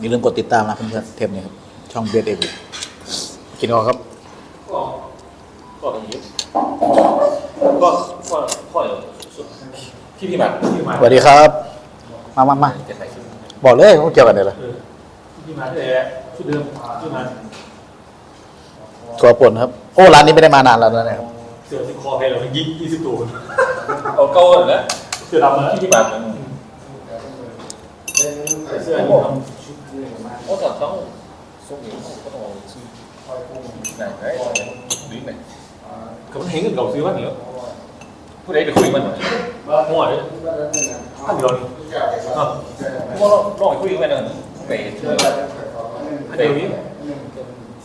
อย่าลืมกดติดตามนะเพื่อนๆเทปนี้ครับ ช่องเบียดเอวีกินก่อนครับ ก็ก็ตรงนี้ก็ก็พ่อพี่พี่มาพี่มาสวัสดีครับ มามามาจะใส่ชุดบอกเลยว่าเกี่ยวกันเลยเหรอเออพี่มาที่ไหนชุดเดิมชุดมาตัวป่นครับ โอ้ ร้านนี้ไม่ได้มานานแล้วนะครับ เสือที่คอให้เรายิงยี่สิบตัวเอาเก้าเหรอเสือดำนะพี่พี่มาเสื้อโอ้ดโอ้แต่ต้องส่งเองก็ต้องเอาชื่อไหนไหนลิ้นไหนำเขาเห็นเงินเก่าซื้อบ้านเหรอผู้ใดไปคุยมันหน่อยมั่วเลยท่านเดียวนี่อะว่าเราลองคุย กันหน่อยไปเชื่ออันเดียวนี้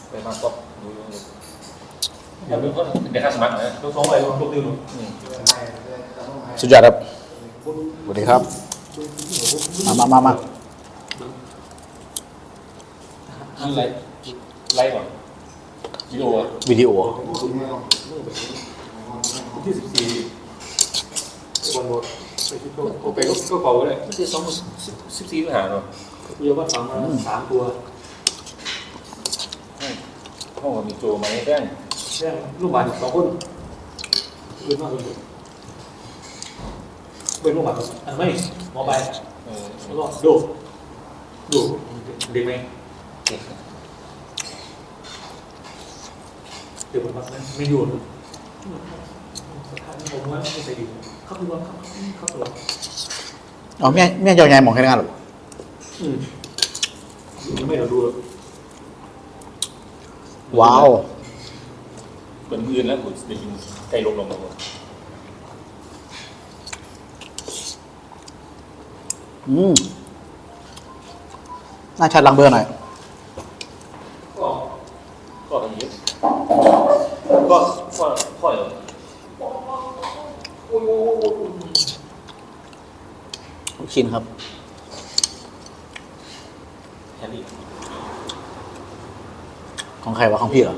ไปมาก็ดูเดี๋ยวก็เดี๋ยวค่าสมัครนะต้องสองใบตัวตื่นสุดยอดครับสวัสดีครับ มามามามา ไล่ไล่ก่อนกิโลอะวิดีโอที่สิบสี่วันโบไปที่ก็ไปก็เก่าเลยไม่ใช่สองสิบสี่หาเนาะเยอะว่าสามสามตัวห้องมีโจมาให้แจ้งแค่ลูกบาศสองคนเยอะมากเลยเป็นลูกบาศอะไม่หมอไปเออแล้วก็ดูดูเด็กไหม เดี๋ยวผมไม่อยู่ผมว่าไม่ใส่ดีครับพี่ว่าครับครับตัวเอาแม่แม่เจ้าใหญ่หมองแค่นั้นหรออืมยังไม่เราดูว้าวเปิดมือแล้วผมได้ยินไก่ลงลงมาอืมน่าชัดลังเบอร์หน่อย ก็ก็ตรงนี้ก็พ่อพ่อเหรอ ลูกชิ้นครับแค่นี้ของใครวะของพี่เหรอ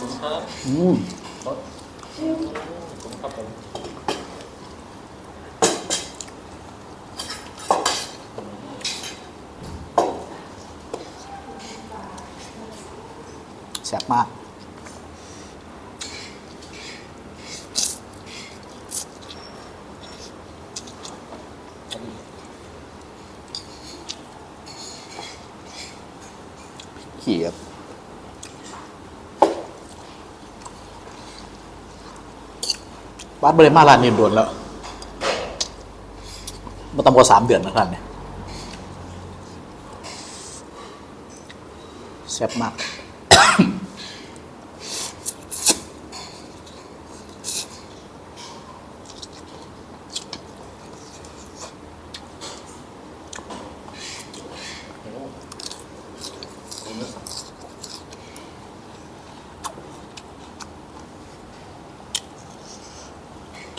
ผมครับอืมผมครับผมแซ่บมาก ขี่ครับบ้านบริมารานนี้ด่วนแล้วมาตำกว่าสามเดือนนะท่านเนี่ยแซ่บมาก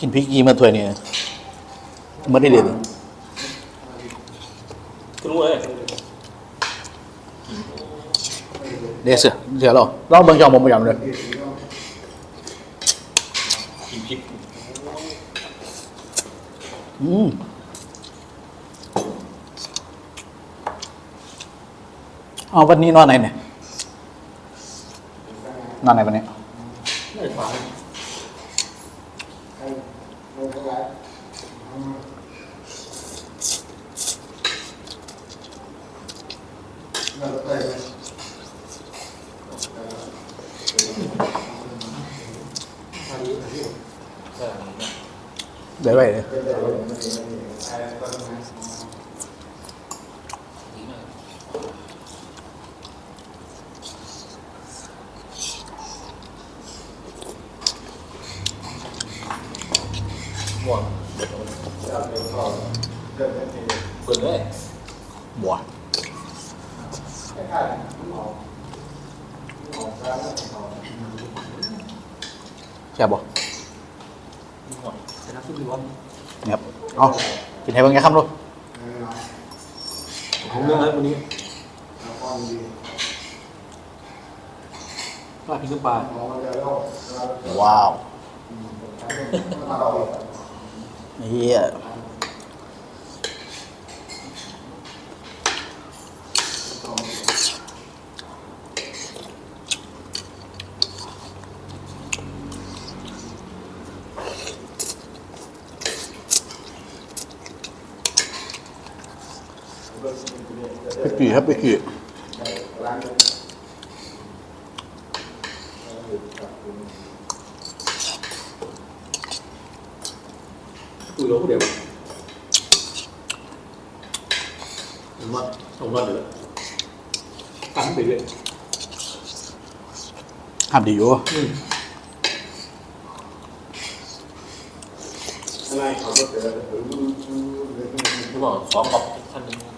กินพริกยีมาถ้วยนี่ไม่ได้เด็ดเลยก็รู้เลยเดี๋ยวเสือเสือเราลองเบิ่งจองผมไปยำเลยกินพริกอืมเอาวันนี้นอนไหนเนี่ยนอนไหนวันนี้ ไม่ฟังเดี๋ย แซ่บบ่ชนะทุกวันเนี่ยครับเอากินให้เบิ่งไงครับลูกของเรื่องอะไรวันนี้ปลาพิงกับปลาว้าวเฮีย ไป กี่ครับไปกี่คุยเราคนเดียวผมว่าผมว่าเดี๋ยวตั้งไปเรื่อยทำดีอยู่อืมที่บอกสองกับท่านนึง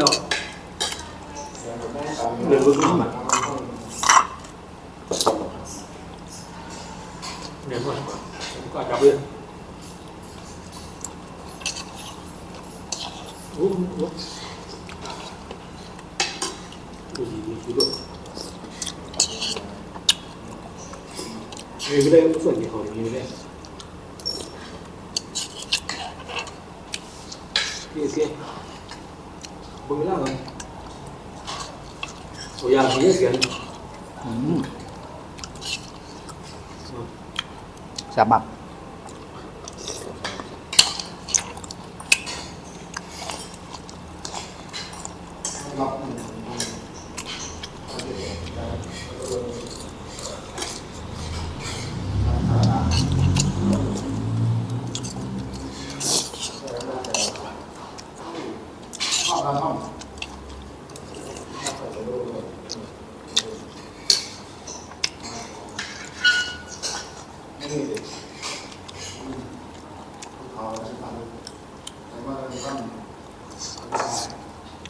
ล้วเดี๋ยวรู้สึกมันเดี๋ยวก่อนก็จับเลย โอ้โหดูดีดูด้วย มีไม่ได้ส่วนที่เขามีไ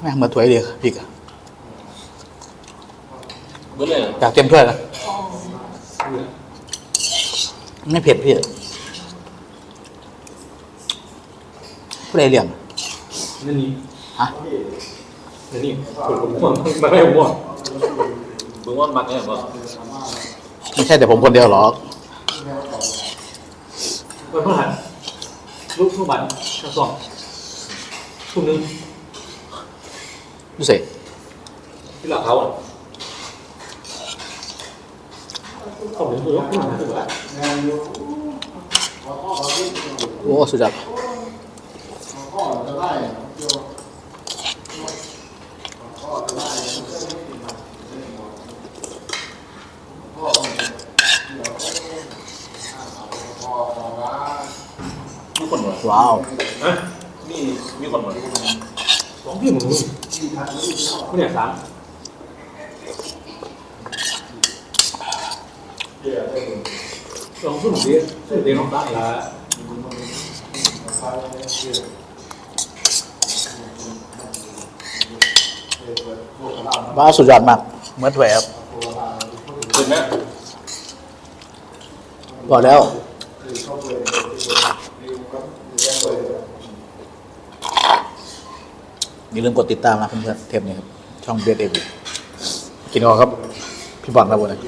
ม่ได้เสียเสียบนเวลาเลยโอ้ยางมีเสียงอืมจะหมักแม่งเหมือนถ้วยเดียวพี่กะเมื่อไรอยากเต็มถ้วยนะไม่เผ็ดพี่ผู้ใดเลี้ยงนั่นนี่ฮะนั่นนี่ส่วนผมม่วงไม่ไม่ม่วงเบื้องว่ามักเนี่ยบ่ไม่ใช่แต่ผมคนเดียวหรอกวันพฤหัสลูกทุกวันกระสอบทุ่มนึง ดูสิที่หลักเขาอะเขาเหมือนตัวยกขึ้นมาถึงว่าโอ้สุดยอดมีคนบ่ว้าว ฮะมีมีคนบ่สองพี่หมู ไม่เนี่ยสามสองสุ่มเดียวสุ่มเดียวน้องตาละว้าสุดยอดมากเหมือนถ้วยครับเห็นไหมบอกแล้วอย่าลืมกดติดตามนะเพื่อนๆเทปนี้ครับ ช่องเบียดเอ็มกินก่อครับ พี่บอลครับวันนี้